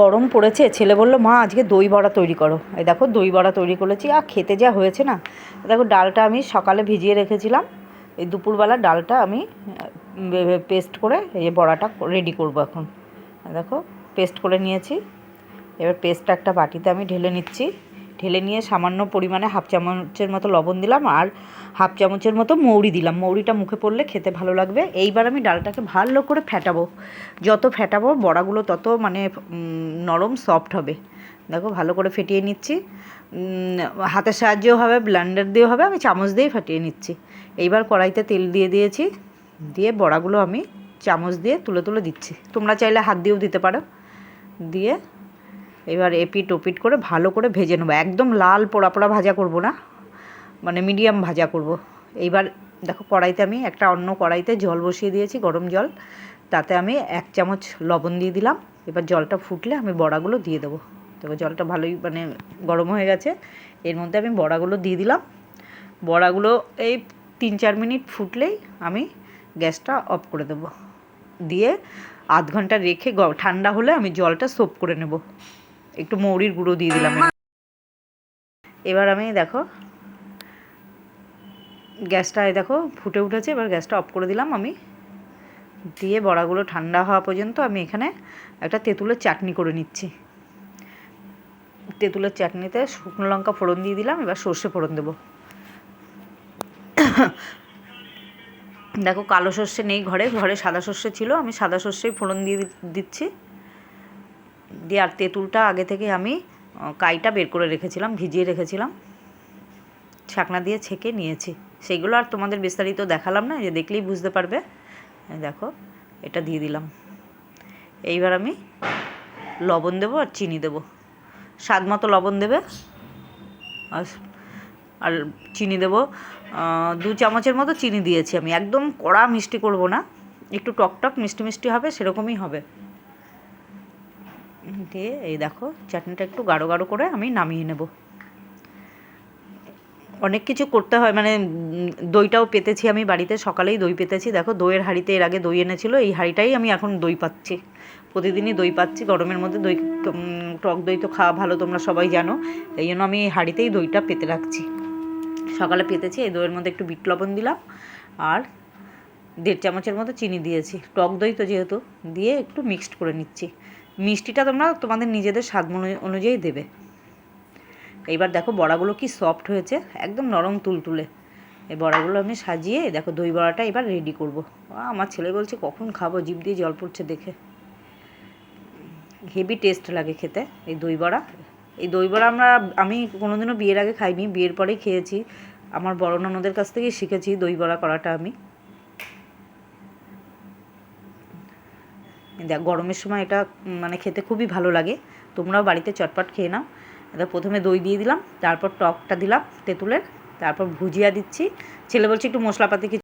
গরম পড়েছে, ছেলে বলল, মা, আজকে দই বড়া তৈরি করো। এই দেখো, দই বড়া তৈরি করেছি। আর খেতে যা হয়েছে না, দেখো ডালটা আমি সকালে ভিজিয়ে রেখেছিলাম। এই দুপুরবেলা ডালটা আমি পেস্ট করে এই বড়াটা রেডি করব এখন। দেখো, পেস্ট করে নিয়েছি। এবার পেস্টটা একটা বাটিতে আমি ঢেলে নিচ্ছি। ঢেলে নিয়ে সামান্য পরিমাণে হাফ চামচের মতো লবণ দিলাম আর হাফ চামচের মতো মৌরি দিলাম। মৌরিটা মুখে পড়লে খেতে ভালো লাগবে। এইবার আমি ডালটাকে ভালো করে ফেটাবো। যত ফেটাবো বড়াগুলো তত মানে নরম সফট হবে। দেখো ভালো করে ফেটিয়ে নিচ্ছি। হাতের সাহায্যেও হবে ব্লেন্ডার দিয়েও হবে, আমি চামচ দিয়েই ফাটিয়ে নিচ্ছি। এইবার কড়াইতে তেল দিয়ে দিয়েছি। দিয়ে বড়াগুলো আমি চামচ দিয়ে তুলে তুলে দিচ্ছি। তোমরা চাইলে হাত দিয়েও দিতে পারো। দিয়ে এবার এপিট ওপিট করে ভালো করে ভেজে নেব। একদম লাল পোড়া পোড়া ভাজা করব না মানে মিডিয়াম ভাজা করব। এইবার দেখো কড়াইতে আমি একটা অন্য কড়াইতে জল বসিয়ে দিয়েছি, গরম জল। তাতে আমি এক চামচ লবণ দিয়ে দিলাম। এবার জলটা ফুটলে আমি বড়াগুলো দিয়ে দেবো। তবে জলটা ভালোই মানে গরম হয়ে গেছে। এর মধ্যে আমি বড়াগুলো দিয়ে দিলাম। বড়াগুলো এই তিন চার মিনিট ফুটলেই আমি গ্যাসটা অফ করে দেবো। দিয়ে আধ ঘণ্টা রেখে ঠান্ডা হলে আমি জলটা সোপ করে নেব। একটু মৌরির গুঁড়ো দিয়ে দিলাম এবার আমি, দেখো, গ্যাসটা দেখো, ফুটে উঠেছে, এবার গ্যাসটা অফ করে দিলাম আমি। দিয়ে বড়াগুলো ঠান্ডা হওয়া পর্যন্ত আমি এখানে একটা তেঁতুলের চাটনি করে নিচ্ছি। তেঁতুলের চাটনিতে শুকনো লঙ্কা ফোড়ন দিয়ে দিলাম, এবার সর্ষে ফোড়ন দেবো। দেখো, কালো সর্ষে নেই ঘরে ঘরে সাদা সর্ষে ছিল, আমি সাদা সর্ষেই ফোড়ন দিয়ে দিচ্ছি। দিয়ে আর তেঁতুলটা আগে থেকে আমি কাইটা বের করে রেখেছিলাম, ভিজিয়ে রেখেছিলাম। ছাকনা দিয়ে ছেঁকে নিয়েছি। সেগুলো আর তোমাদের বিস্তারিত দেখালাম না যে দেখলেই বুঝতে পারবে। দেখো, এটা দিয়ে দিলাম। এইবার আমি লবণ দেবো আর চিনি দেবো। স্বাদ মতো লবণ দেবে। আর আর চিনি দেবো। দু চামচের মতো চিনি দিয়েছি আমি। একদম কড়া মিষ্টি করব না। একটু টক টক মিষ্টি মিষ্টি হবে, সেরকমই হবে। দিয়ে এই দেখো, চাটনিটা একটু গাঢ় গাঢ় করে আমি নামিয়ে নেব। অনেক কিছু করতে হয় মানে দইটাও পেতেছি আমি বাড়িতে, সকালেই দই পেতেছি। দেখো, দইয়ের হাঁড়িতে এর আগে দই এনেছিল, এই হাঁড়িটাই আমি এখন দই পাচ্ছি। প্রতিদিনই দই পাচ্ছি, গরমের মধ্যে দই টক দই তো খাওয়া ভালো, তোমরা সবাই জানো। এই জন্য আমি এই হাঁড়িতেই দইটা পেতে রাখছি। সকালে পেতেছি, এই দইয়ের মধ্যে একটু বিট লবণ দিলাম, আর দেড় চামচের মতো চিনি দিয়েছি। টক দই তো যেহেতু, দিয়ে একটু মিক্সড করে নিচ্ছি। মিষ্টিটা তোমরা তোমাদের নিজেদের স্বাদ অনুযায়ী দেবে। এইবার দেখো বড়াগুলো কি সফট হয়েছে, একদম নরম তুলতুলে। এই বড়াগুলো আমি সাজিয়ে, দেখো দই বড়াটা এবার রেডি করব। আমার ছেলে বলছে, কখন খাব? জিভ দিয়ে জল পড়ছে দেখে। হেভি টেস্ট লাগে খেতে, এই দই বড়া। এই দই বড়া আমরা, আমি কোনোদিনও বিয়ের আগে খাইনি, বিয়ের পরেই খেয়েছি। আমার বড় ননদের কাছ থেকেই শিখেছি দই বড়া করাটা আমি। গরমের সময় এটা মানে খেতে খুবই ভালো লাগে। তোমরাও বাড়িতে চটপট খেয়ে নাও। এটা প্রথমে দই দিয়ে দিলাম, তারপর টকটা দিলাম তেঁতুলের, তারপর ভুজিয়া দিচ্ছি। ছেলে বলছে একটু মশলাপাতি কিছু